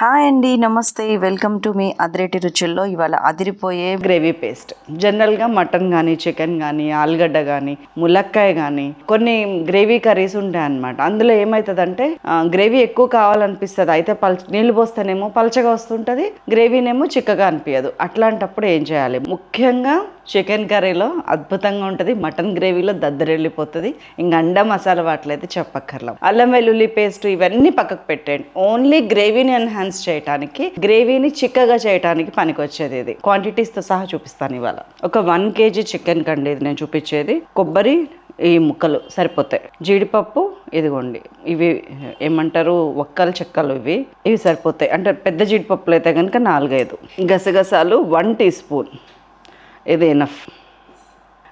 Hi అండి నమస్తే. Welcome to మీ అదిరేటి రుచుల్లో. ఇవాళ అదిరిపోయే గ్రేవీ పేస్ట్ జనరల్గా మటన్ కానీ చికెన్ కానీ ఆలుగడ్డ కానీ ములక్కాయ కానీ కొన్ని గ్రేవీ కర్రీస్ ఉంటాయి అన్నమాట అందులో ఏమవుతుందంటే గ్రేవీ ఎక్కువ కావాలనిపిస్తుంది. అయితే పల్ నీళ్ళు పోస్తేనేమో పలచగా వస్తుంటుంది గ్రేవీనేమో చిక్కగా అనిపించదు అట్లాంటప్పుడు ఏం చేయాలి? ముఖ్యంగా చికెన్ కర్రీలో అద్భుతంగా ఉంటుంది. మటన్ గ్రేవీలో దద్దరెళ్ళిపోతుంది. ఇంకా అండ మసాలా వాటిలైతే చెప్పక్కర్లా. అల్లం వెల్లుల్లి పేస్ట్ ఇవన్నీ పక్కకు పెట్టేయండి. ఓన్లీ గ్రేవీని ఎన్హాన్స్ చేయడానికి గ్రేవీని చిక్కగా చేయడానికి పనికొచ్చేది ఇది. క్వాంటిటీస్తో సహా చూపిస్తాను ఇవాళ. ఒక వన్ కేజీ చికెన్ కండి ఇది నేను చూపించేది. కొబ్బరి ఈ ముక్కలు సరిపోతాయి. జీడిపప్పు ఇదిగోండి. ఇవి ఏమంటారు? ఒక్కలు చెక్కలు ఇవి. ఇవి సరిపోతాయి. అంటే పెద్ద జీడిపప్పులు అయితే కనుక నాలుగైదు. గసగసాలు వన్ టీ స్పూన్. ఇది ఎనఫ్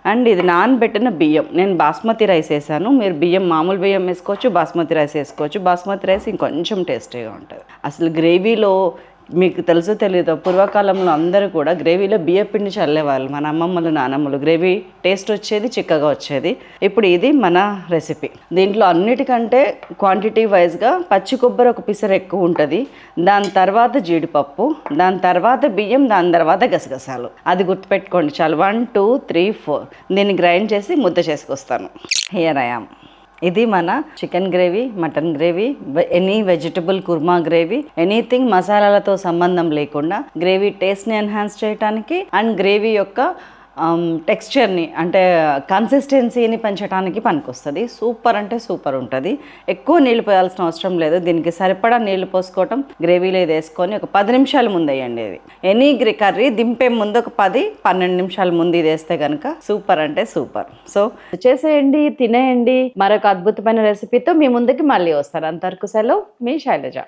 అండ్ ఇది నానబెట్టిన బియ్యం. నేను బాస్మతి రైస్ వేసాను. మీరు బియ్యం మామూలు బియ్యం వేసుకోవచ్చు బాస్మతి రైస్ వేసుకోవచ్చు. బాస్మతి రైస్ ఇంకొంచెం టేస్టీగా ఉంటుంది. అసలు గ్రేవీలో మీకు తెలుసో తెలియదు పూర్వకాలంలో అందరూ కూడా గ్రేవీలో బియ్యం పిండి చల్లేవాళ్ళు. మన అమ్మమ్మలు నానమ్మలు. గ్రేవీ టేస్ట్ వచ్చేది చిక్కగా వచ్చేది. ఇప్పుడు ఇది మన రెసిపీ. దీంట్లో అన్నిటికంటే క్వాంటిటీ వైజ్గా పచ్చి కొబ్బరి ఒక పిసర ఎక్కువ ఉంటుంది. దాని తర్వాత జీడిపప్పు దాని తర్వాత బియ్యం దాని తర్వాత గసగసాలు. అది గుర్తుపెట్టుకోండి. చాలు వన్ టూ త్రీ ఫోర్. దీన్ని గ్రైండ్ చేసి ముద్ద చేసుకొస్తాను. హియర్ ఐయామ్ ఇది మన chicken gravy mutton gravy any vegetable kurma gravy anything మసాలాలతో సంబంధం లేకుండా గ్రేవీ టేస్ట్ని ఎన్హాన్స్ చేయడానికి అండ్ గ్రేవీ యొక్క టెక్స్చర్ని అంటే కన్సిస్టెన్సీని పెంచడానికి పనికొస్తుంది. సూపర్ అంటే సూపర్ ఉంటుంది. ఎక్కువ నీళ్ళు పోయాల్సిన అవసరం లేదు. దీనికి సరిపడా నీళ్ళు పోసుకోవటం గ్రేవీలో ఇది వేసుకొని ఒక పది నిమిషాల ముందు వేయండి ఇది. ఎనీ గ్రే కర్రీ దింపే ముందు ఒక పది పన్నెండు నిమిషాల ముందు ఇది వేస్తే కనుక సూపర్ అంటే సూపర్ సో చేసేయండి తినేయండి. మరొక అద్భుతమైన రెసిపీతో మీ ముందుకి మళ్ళీ వస్తాను. అంతవరకు సెలవు మీ శైలజ.